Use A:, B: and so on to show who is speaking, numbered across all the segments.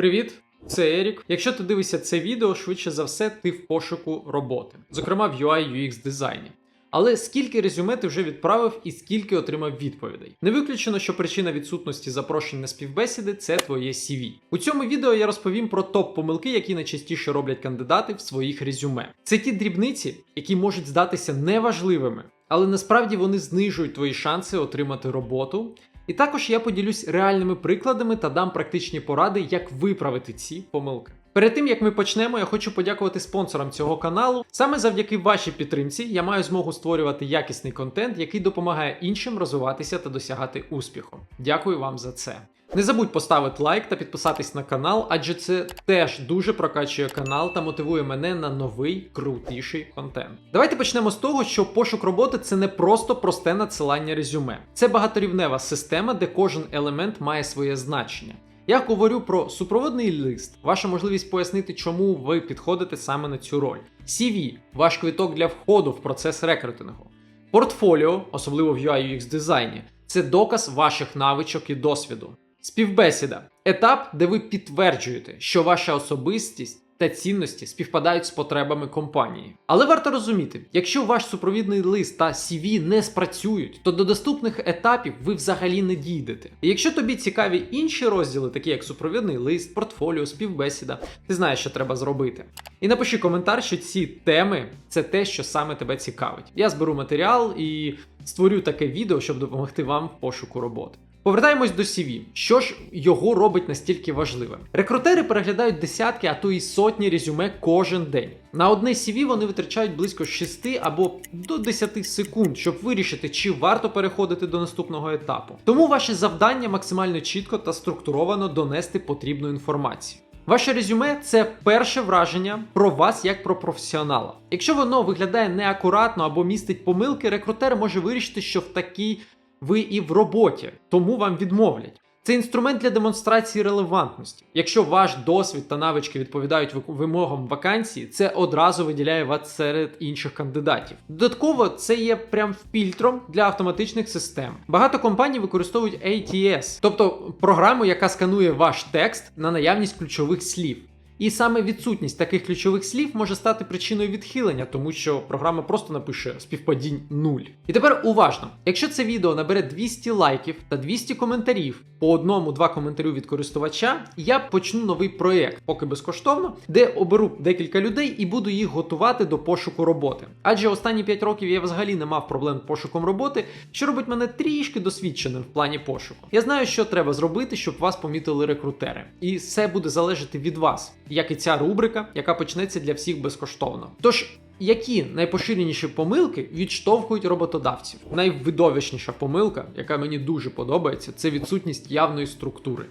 A: Привіт, це Ерік. Якщо ти дивишся це відео, швидше за все, ти в пошуку роботи, зокрема в UI UX дизайні. Але скільки резюме ти вже відправив і скільки отримав відповідей? Не виключено, що причина відсутності запрошень на співбесіди це твоє CV. У цьому відео я розповім про топ-помилки, які найчастіше роблять кандидати в своїх резюме. Це ті дрібниці, які можуть здатися неважливими, але насправді вони знижують твої шанси отримати роботу. І також я поділюсь реальними прикладами та дам практичні поради, як виправити ці помилки. Перед тим як ми почнемо, я хочу подякувати спонсорам цього каналу. Саме завдяки вашій підтримці я маю змогу створювати якісний контент, який допомагає іншим розвиватися та досягати успіху. Дякую вам за це. Не забудь поставити лайк та підписатись на канал, адже це теж дуже прокачує канал та мотивує мене на новий крутіший контент. Давайте почнемо з того, що пошук роботи це не просто просте надсилання резюме. Це багаторівнева система, де кожен елемент має своє значення. Я говорю про супроводний лист, ваша можливість пояснити, чому ви підходите саме на цю роль. CV – ваш квиток для входу в процес рекрутингу. Портфоліо, особливо в UI UX дизайні, це доказ ваших навичок і досвіду. Співбесіда етап, де ви підтверджуєте, що ваша особистість та цінності співпадають з потребами компанії. Але варто розуміти, якщо ваш супровідний лист та CV не спрацюють, то до доступних етапів ви взагалі не дійдете. І якщо тобі цікаві інші розділи, такі як супровідний лист, портфоліо, співбесіда, ти знаєш, що треба зробити. І напиши коментар, що ці теми це те, що саме тебе цікавить. Я зберу матеріал і створю таке відео, щоб допомогти вам в пошуку роботи. Повертаємось до CV. Що ж його робить настільки важливим? Рекрутери переглядають десятки, а то і сотні резюме кожен день. На одне CV вони витрачають близько 6 або до 10 секунд, щоб вирішити, чи варто переходити до наступного етапу. Тому ваше завдання максимально чітко та структуровано донести потрібну інформацію. Ваше резюме це перше враження про вас як про професіонала. Якщо воно виглядає неакуратно або містить помилки, рекрутер може вирішити, що в такій ви і в роботі, тому вам відмовлять. Це інструмент для демонстрації релевантності. Якщо ваш досвід та навички відповідають вимогам вакансії, це одразу виділяє вас серед інших кандидатів. Додатково, це є прям фільтром для автоматичних систем. Багато компаній використовують ATS, тобто програму, яка сканує ваш текст на наявність ключових слів. І саме відсутність таких ключових слів може стати причиною відхилення, тому що програма просто напише співпадінь 0. І тепер уважно: якщо це відео набере 200 лайків та 200 коментарів по одному-два коментарю від користувача, я почну новий проєкт, поки безкоштовно, де оберу декілька людей і буду їх готувати до пошуку роботи. Адже останні 5 років я взагалі не мав проблем з пошуком роботи, що робить мене трішки досвідченим в плані пошуку. Я знаю, що треба зробити, щоб вас помітили рекрутери, і все буде залежати від вас, як і ця рубрика, яка почнеться для всіх безкоштовно. Тож. Які найпоширеніші помилки відштовхують роботодавців? Найвидовищніша помилка, яка мені дуже подобається, це відсутність явної структури.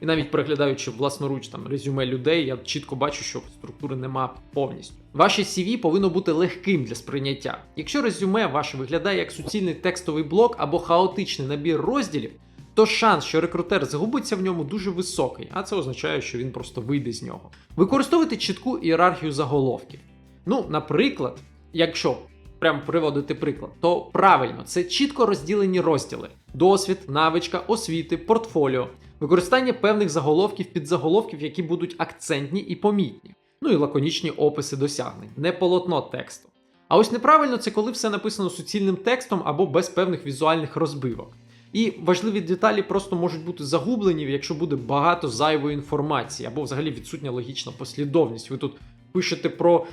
A: І навіть переглядаючи власноруч там резюме людей, я чітко бачу, що структури нема повністю. Ваше CV повинно бути легким для сприйняття. Якщо резюме ваше виглядає як суцільний текстовий блок або хаотичний набір розділів, то шанс, що рекрутер загубиться в ньому, дуже високий, а це означає, що він просто вийде з нього. Використовуйте чітку ієрархію заголовків. Ну, наприклад, якщо прям приводити приклад, то правильно це чітко розділені розділи: досвід, навичка, освіти, портфоліо, використання певних заголовків, підзаголовків, які будуть акцентні і помітні. Ну і лаконічні описи досягнень, не полотно тексту. А ось неправильно це коли все написано суцільним текстом або без певних візуальних розбивок. І важливі деталі просто можуть бути загублені, якщо буде багато зайвої інформації, або взагалі відсутня логічна послідовність. Ви тут пишете про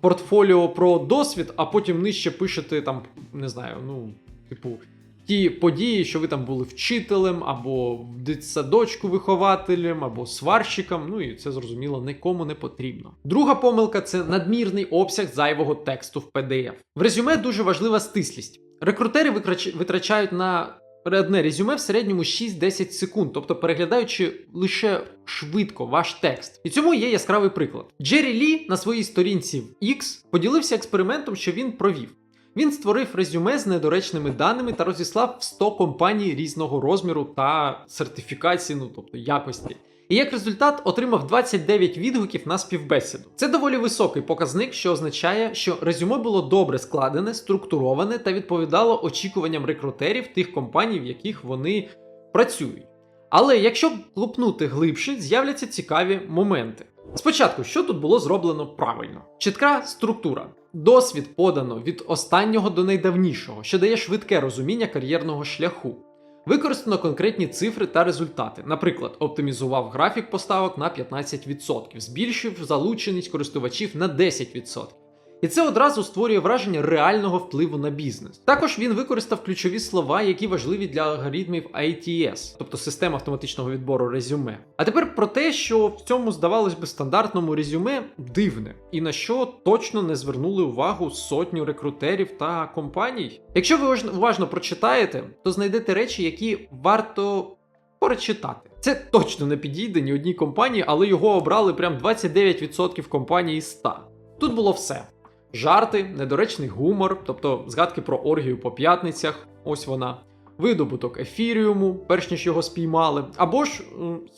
A: портфоліо про досвід, а потім нижче пишете там, не знаю, ну, типу, ті події, що ви там були вчителем, або в дитсадочку вихователем, або сварщиком. Ну і це зрозуміло нікому не потрібно. Друга помилка це надмірний обсяг зайвого тексту в PDF. В резюме дуже важлива стислість. Рекрутери витрачають на одне резюме в середньому 6-10 секунд, тобто переглядаючи лише швидко ваш текст. І цьому є яскравий приклад. Джері Лі на своїй сторінці в X поділився експериментом, що він провів. Він створив резюме з недоречними даними та розіслав в 100 компаній різного розміру та сертифікації, ну тобто якості. І як результат отримав 29 відгуків на співбесіду. Це доволі високий показник, що означає, що резюме було добре складене, структуроване та відповідало очікуванням рекрутерів тих компаній, в яких вони працюють. Але якщо лупнути глибше, з'являться цікаві моменти. Спочатку, що тут було зроблено правильно? Чітка структура. Досвід подано від останнього до найдавнішого, що дає швидке розуміння кар'єрного шляху. Використано конкретні цифри та результати. Наприклад, оптимізував графік поставок на 15%, збільшив залученість користувачів на 10%. І це одразу створює враження реального впливу на бізнес. Також він використав ключові слова, які важливі для алгоритмів ITS, тобто систем автоматичного відбору резюме. А тепер про те, що в цьому, здавалось би, стандартному резюме дивне, і на що точно не звернули увагу сотню рекрутерів та компаній. Якщо ви уважно- прочитаєте, то знайдете речі, які варто перечитати. Це точно не підійде ні одній компанії, але його обрали прям 29% компаній із 100. Тут було все. Жарти, недоречний гумор, тобто згадки про оргію по п'ятницях, ось вона, видобуток ефіріуму, перш ніж його спіймали, або ж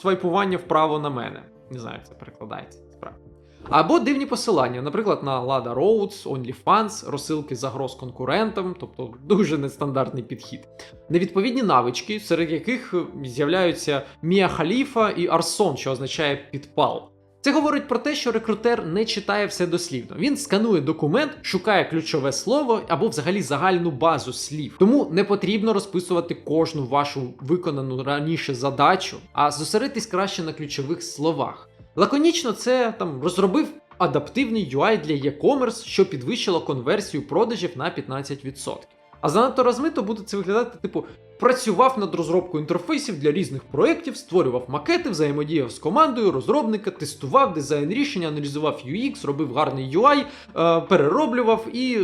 A: свайпування вправо на мене. Не знаю, як це перекладається. справді. Або дивні посилання, наприклад, на Lada Roads, OnlyFans, розсилки загроз конкурентам, тобто дуже нестандартний підхід. Невідповідні навички, серед яких з'являються Мія Халіфа і Арсон, що означає підпал. Це говорить про те, що рекрутер не читає все дослівно. Він сканує документ, шукає ключове слово або взагалі загальну базу слів. Тому не потрібно розписувати кожну вашу виконану раніше задачу, а зосередитись краще на ключових словах. Лаконічно це там розробив адаптивний UI для e-commerce, що підвищило конверсію продажів на 15%. А занадто розмито буде це виглядати, типу, працював над розробкою інтерфейсів для різних проєктів, створював макети, взаємодіяв з командою, розробника, тестував дизайн рішення, аналізував UX, робив гарний UI, е, перероблював і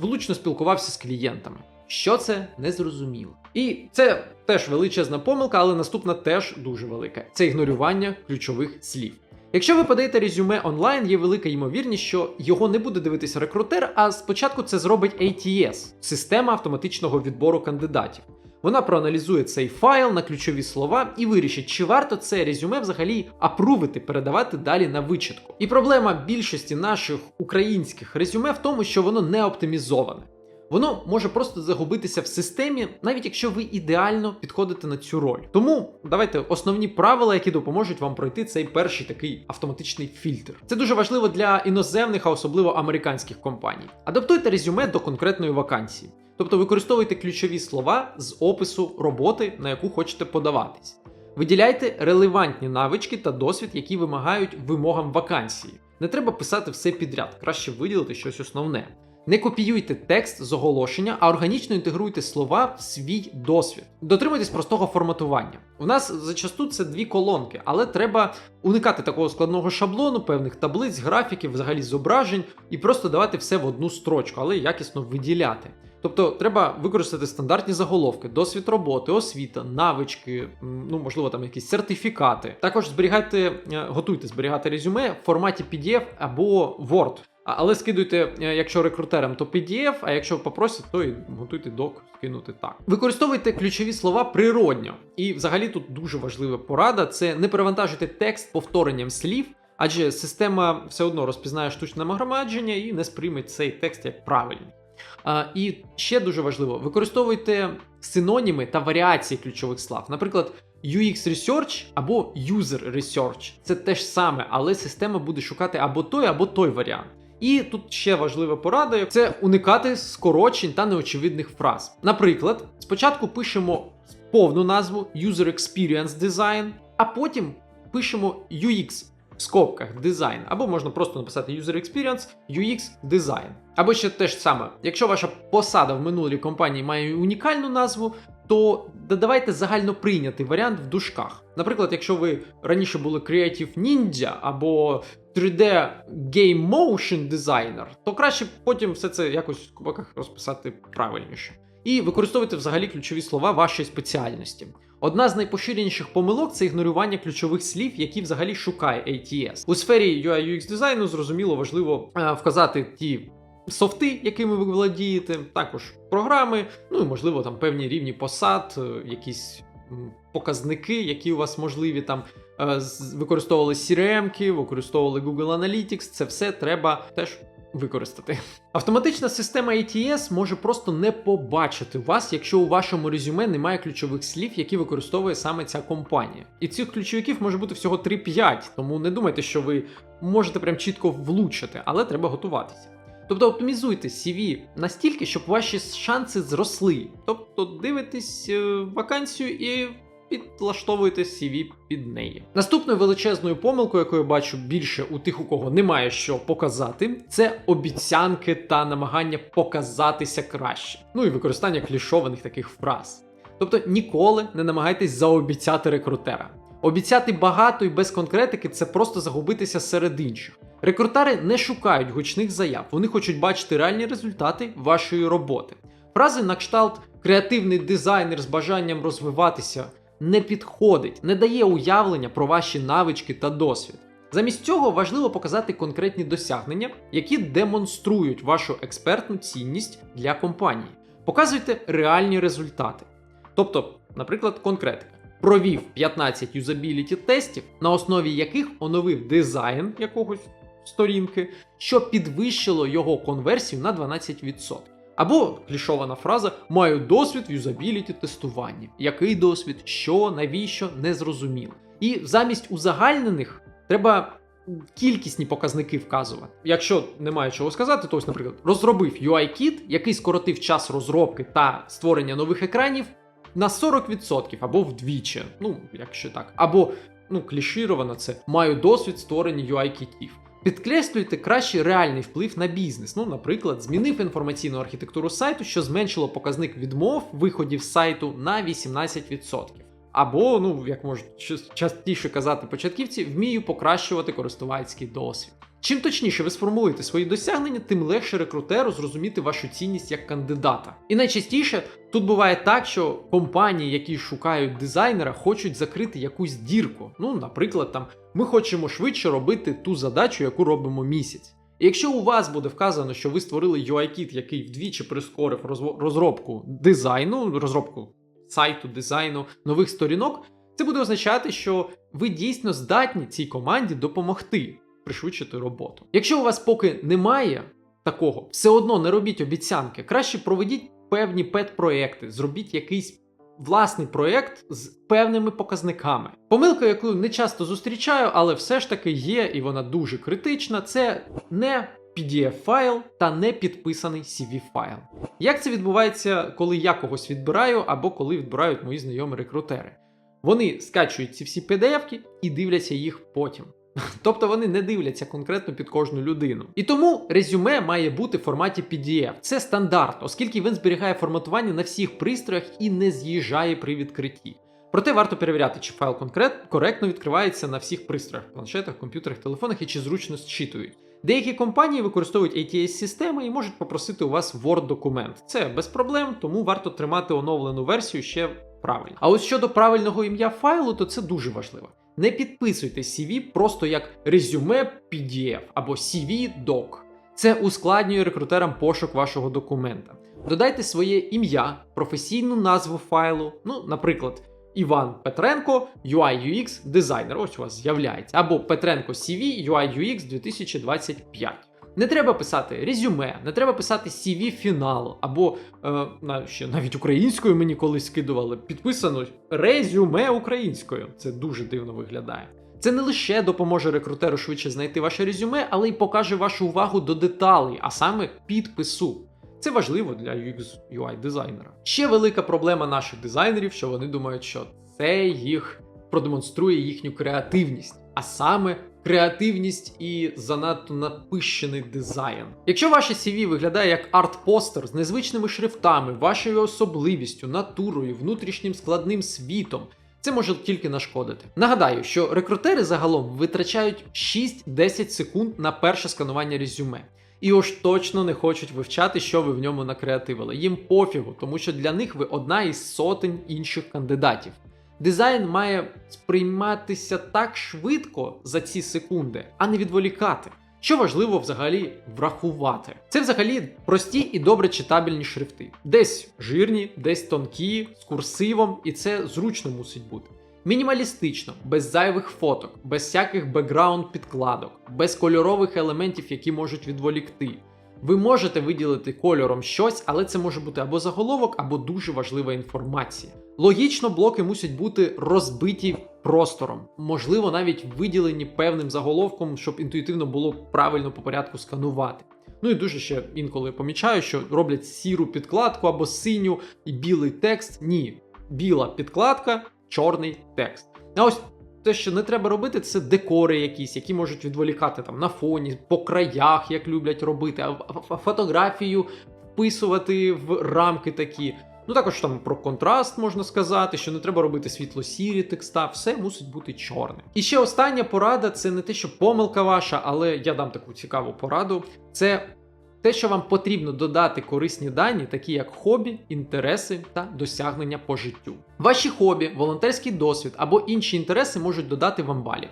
A: влучно спілкувався з клієнтами. Що це не зрозуміло. І це теж величезна помилка, але наступна теж дуже велика. Це ігнорювання ключових слів. Якщо ви подаєте резюме онлайн, є велика ймовірність, що його не буде дивитися рекрутер, а спочатку це зробить ATS – система автоматичного відбору кандидатів. Вона проаналізує цей файл на ключові слова і вирішить, чи варто це резюме взагалі апрувити, передавати далі на вичитку. І проблема більшості наших українських резюме в тому, що воно не оптимізоване. Воно може просто загубитися в системі, навіть якщо ви ідеально підходите на цю роль. Тому давайте основні правила, які допоможуть вам пройти цей перший такий автоматичний фільтр. Це дуже важливо для іноземних, а особливо американських компаній. Адаптуйте резюме до конкретної вакансії. Тобто використовуйте ключові слова з опису роботи, на яку хочете подаватись. Виділяйте релевантні навички та досвід, які вимагають вимогам вакансії. Не треба писати все підряд, краще виділити щось основне. Не копіюйте текст з оголошення, а органічно інтегруйте слова в свій досвід. Дотримуйтесь простого форматування. У нас зачасту це дві колонки, але треба уникати такого складного шаблону, певних таблиць, графіків, взагалі зображень, і просто давати все в одну строчку, але якісно виділяти. Тобто треба використати стандартні заголовки, досвід роботи, освіта, навички, ну можливо, там якісь сертифікати. Також зберігайте, е, готуйте зберігати резюме в форматі PDF або Word. Але скидуйте, е, якщо рекрутерам, то PDF, а якщо попросять, то і готуйте док скинути так. Використовуйте ключові слова природньо. І взагалі тут дуже важлива порада: це не перевантажуйте текст повторенням слів. Адже система все одно розпізнає штучне нагромадження і не сприйме цей текст як правильний. І ще дуже важливо, використовуйте синоніми та варіації ключових слів. Наприклад, UX Research або User Research. Це те ж саме, але система буде шукати або той, або той варіант. І тут ще важлива порада це уникати скорочень та неочевидних фраз. Наприклад, спочатку пишемо повну назву User Experience Design, а потім пишемо UX в скобках дизайн, або можна просто написати User Experience, UX Design. Або ще те ж саме, якщо ваша посада в минулій компанії має унікальну назву, то додавайте загально прийнятий варіант в дужках. Наприклад, якщо ви раніше були Creative Ninja або 3D Game Motion Designer, то краще потім все це якось в скобках розписати правильніше. І використовуйте взагалі ключові слова вашої спеціальності. Одна з найпоширеніших помилок це ігнорування ключових слів, які взагалі шукає ATS. У сфері UI UX дизайну зрозуміло важливо е, вказати ті софти, якими ви владієте, також програми, ну і можливо там певні рівні посад, е, якісь показники, які у вас можливі там. е, Використовували CRM-ки, використовували Google Analytics, це все треба теж використати. Автоматична система ATS може просто не побачити вас, якщо у вашому резюме немає ключових слів, які використовує саме ця компанія. І цих ключовиків може бути всього 3-5, тому не думайте, що ви можете прям чітко влучити, але треба готуватися. Тобто оптимізуйте CV настільки, щоб ваші шанси зросли. Тобто дивитесь е, вакансію і підлаштовуєте CV під неї. Наступною величезною помилкою, яку я бачу більше у тих, у кого немає що показати, це обіцянки та намагання показатися краще. Ну і використання клішованих таких фраз. Тобто ніколи не намагайтесь заобіцяти рекрутера. Обіцяти багато і без конкретики це просто загубитися серед інших. Рекрутери не шукають гучних заяв, вони хочуть бачити реальні результати вашої роботи. Фрази на кшталт креативний дизайнер з бажанням розвиватися не підходить, не дає уявлення про ваші навички та досвід. Замість цього важливо показати конкретні досягнення, які демонструють вашу експертну цінність для компанії. Показуйте реальні результати. Тобто, наприклад, конкретика. Провів 15 юзабіліті тестів, на основі яких оновив дизайн якогось сторінки, що підвищило його конверсію на 12%. Або клішована фраза маю досвід в юзабіліті тестуванні. Який досвід, що, навіщо, не зрозуміло. І замість узагальнених треба кількісні показники вказувати. Якщо немає чого сказати, то ось, наприклад, розробив UI-кіт, який скоротив час розробки та створення нових екранів на 40% або вдвічі. Ну, якщо так. Або ну, клішіровано це маю досвід створення UI-кітів. Підкреслюйте краще реальний вплив на бізнес. Ну, наприклад, змінив інформаційну архітектуру сайту, що зменшило показник відмов виходів з сайту на 18%. Або, ну як можуть частіше казати початківці, вмію покращувати користувацький досвід. Чим точніше ви сформулуєте свої досягнення, тим легше рекрутеру зрозуміти вашу цінність як кандидата. І найчастіше тут буває так, що компанії, які шукають дизайнера, хочуть закрити якусь дірку. Ну, наприклад, там ми хочемо швидше робити ту задачу, яку робимо місяць. І якщо у вас буде вказано, що ви створили UI-кіт, який вдвічі прискорив розробку дизайну, розробку сайту, дизайну, нових сторінок, це буде означати, що ви дійсно здатні цій команді допомогти пришвидшити роботу. Якщо у вас поки немає такого, все одно не робіть обіцянки. Краще проведіть певні пет-проекти, зробіть якийсь власний проєкт з певними показниками. Помилка, яку не часто зустрічаю, але все ж таки є, і вона дуже критична, це не PDF-файл та не підписаний CV-файл. Як це відбувається, коли я когось відбираю або коли відбирають мої знайомі рекрутери? Вони скачують ці всі PDF-ки і дивляться їх потім. Тобто вони не дивляться конкретно під кожну людину. І тому резюме має бути в форматі PDF. Це стандарт, оскільки він зберігає форматування на всіх пристроях і не з'їжджає при відкритті. Проте варто перевіряти, чи файл конкрет коректно відкривається на всіх пристроях, планшетах, комп'ютерах, телефонах і чи зручно зчитують. Деякі компанії використовують ATS-системи і можуть попросити у вас Word-документ. Це без проблем, тому варто тримати оновлену версію ще правильно. А ось щодо правильного ім'я файлу, то це дуже важливо. Не підписуйте CV просто як резюме PDF або CV doc. Це ускладнює рекрутерам пошук вашого документа. Додайте своє ім'я, професійну назву файлу, ну, наприклад, Іван Петренко, UI UX дизайнер. Ось у вас з'являється. Або Петренко CV UI UX 2025. Не треба писати резюме, не треба писати CV фіналу, або е, ще навіть українською мені колись скидували. Підписано резюме українською. Це дуже дивно виглядає. Це не лише допоможе рекрутеру швидше знайти ваше резюме, але й покаже вашу увагу до деталей, а саме підпису. Це важливо для UX UI дизайнера. Ще велика проблема наших дизайнерів, що вони думають, що це їх продемонструє їхню креативність, а саме креативність і занадто напищений дизайн. Якщо ваше CV виглядає як арт-постер з незвичними шрифтами, вашою особливістю, натурою, внутрішнім складним світом. Це може тільки нашкодити. Нагадаю, що рекрутери загалом витрачають 6-10 секунд на перше сканування резюме. І уж точно не хочуть вивчати, що ви в ньому накреативили. Їм пофігу, тому що для них ви одна із сотень інших кандидатів. Дизайн має сприйматися так швидко за ці секунди, а не відволікати. Що важливо взагалі врахувати? Це взагалі прості і добре читабельні шрифти. Десь жирні, десь тонкі, з курсивом, і це зручно мусить бути. Мінімалістично, без зайвих фоток, без всяких бекграунд підкладок, без кольорових елементів, які можуть відволікти. Ви можете виділити кольором щось, але це може бути або заголовок, або дуже важлива інформація. Логічно, блоки мусять бути розбиті простором, можливо, навіть виділені певним заголовком, щоб інтуїтивно було правильно по порядку сканувати. Ну і дуже ще інколи помічаю, що роблять сіру підкладку або синю і білий текст. Ні, біла підкладка, чорний текст. А ось те, що не треба робити, це декори якісь, які можуть відволікати там на фоні, по краях, як люблять робити, а фотографію вписувати в рамки такі. Ну також там про контраст можна сказати, що не треба робити світло-сірі текста, все мусить бути чорне. І ще остання порада це не те, що помилка ваша, але я дам таку цікаву пораду. Це те, що вам потрібно додати корисні дані, такі як хобі, інтереси та досягнення по життю. Ваші хобі, волонтерський досвід або інші інтереси можуть додати вам балів.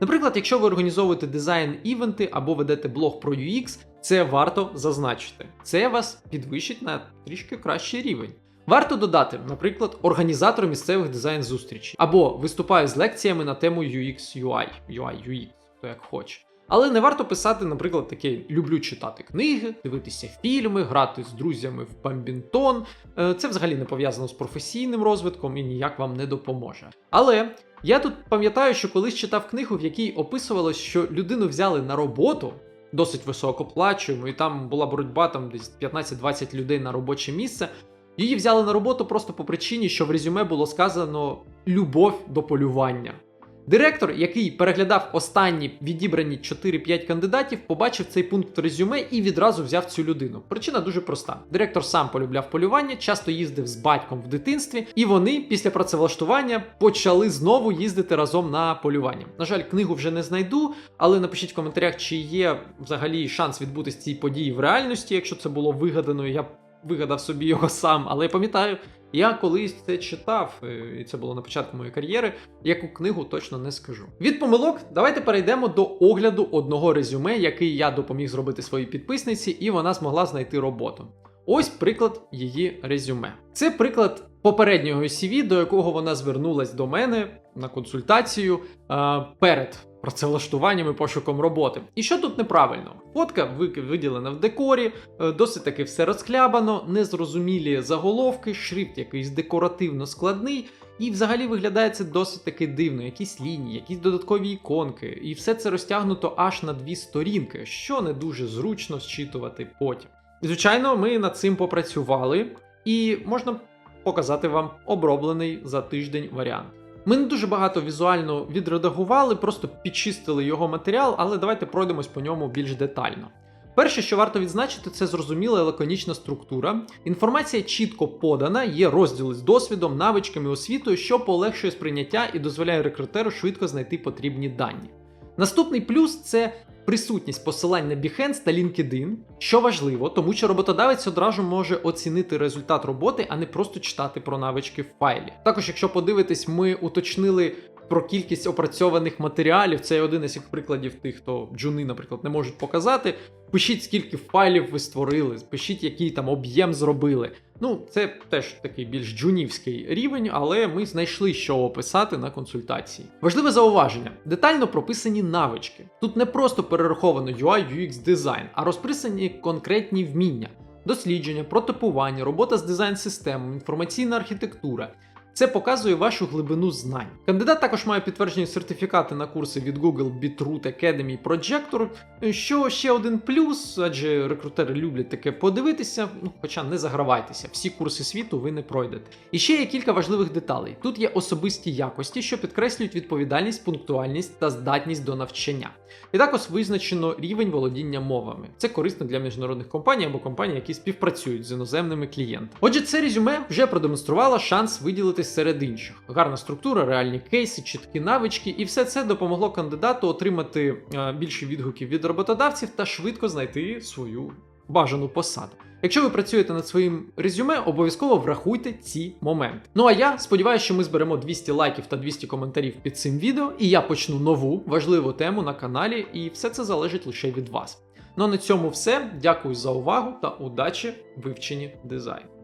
A: Наприклад, якщо ви організовуєте дизайн івенти або ведете блог про UX, це варто зазначити. Це вас підвищить на трішки кращий рівень. Варто додати, наприклад, організатор місцевих дизайн зустрічей або виступаю з лекціями на тему UX UI, UI, UX, хто як хоче. Але не варто писати, наприклад, таке люблю читати книги, дивитися фільми, грати з друзями в бамбінтон. Е, Це взагалі не пов'язано з професійним розвитком і ніяк вам не допоможе. Але я тут пам'ятаю, що колись читав книгу, в якій описувалось, що людину взяли на роботу. Досить високоплачуємо, і там була боротьба там десь 15-20 людей на робоче місце. Її взяли на роботу просто по причині, що в резюме було сказано любов до полювання. Директор, який переглядав останні відібрані 4-5 кандидатів, побачив цей пункт резюме і відразу взяв цю людину. Причина дуже проста: директор сам полюбляв полювання, часто їздив з батьком в дитинстві, і вони після працевлаштування почали знову їздити разом на полювання. На жаль, книгу вже не знайду, але напишіть в коментарях, чи є взагалі шанс відбутися цій події в реальності, якщо це було вигадано. Я вигадав собі його сам, але я пам'ятаю, я колись це читав, е, і це було на початку моєї кар'єри. Яку книгу точно не скажу. Від помилок давайте перейдемо до огляду одного резюме, який я допоміг зробити своїй підписниці, і вона змогла знайти роботу. Ось приклад її резюме. Це приклад попереднього CV, до якого вона звернулась до мене на консультацію е, перед працевлаштуванням і пошуком роботи. І що тут неправильно? Фотка виділена в декорі, е, досить таки все розхлябано, незрозумілі заголовки, шрифт якийсь декоративно складний. І взагалі виглядає це досить таки дивно, якісь лінії, якісь додаткові іконки, і все це розтягнуто аж на дві сторінки, що не дуже зручно зчитувати потім. Звичайно, ми над цим попрацювали, і можна показати вам оброблений за тиждень варіант. Ми не дуже багато візуально відредагували, просто підчистили його матеріал, але давайте пройдемось по ньому більш детально. Перше, що варто відзначити, це зрозуміла і лаконічна структура. Інформація чітко подана, є розділи з досвідом, навичками, освітою, що полегшує сприйняття і дозволяє рекрутеру швидко знайти потрібні дані. Наступний плюс це присутність посилань на Behance та LinkedIn, що важливо, тому що роботодавець одразу може оцінити результат роботи, а не просто читати про навички в файлі. Також, якщо подивитись, ми уточнили. Про кількість опрацьованих матеріалів, це один із прикладів тих, хто джуни, наприклад, не можуть показати. Пишіть, скільки файлів ви створили, пишіть, який там об'єм зробили. Ну, це теж такий більш джунівський рівень, але ми знайшли, що описати на консультації. Важливе зауваження: детально прописані навички. Тут не просто перераховано UI, UX дизайн, а розписані конкретні вміння. Дослідження, протипування, робота з дизайн-системами, інформаційна архітектура. Це показує вашу глибину знань. Кандидат також має підтверджені сертифікати на курси від Google, Bitroot, Academy, Projector, що ще один плюс, адже рекрутери люблять таке подивитися, ну хоча не загравайтеся, всі курси світу ви не пройдете. І ще є кілька важливих деталей. Тут є особисті якості, що підкреслюють відповідальність, пунктуальність та здатність до навчання. І також визначено рівень володіння мовами. Це корисно для міжнародних компаній або компаній, які співпрацюють з іноземними клієнтами. Отже, це резюме вже продемонструвало шанс виділитись серед інших. Гарна структура, реальні кейси, чіткі навички, і все це допомогло кандидату отримати е, більше відгуків від роботодавців та швидко знайти свою бажану посаду. Якщо ви працюєте над своїм резюме, обов'язково врахуйте ці моменти. Ну а я сподіваюся, що ми зберемо 200 лайків та 200 коментарів під цим відео, і я почну нову важливу тему на каналі, і все це залежить лише від вас. Ну а на цьому все. Дякую за увагу та удачі в вивченні дизайну.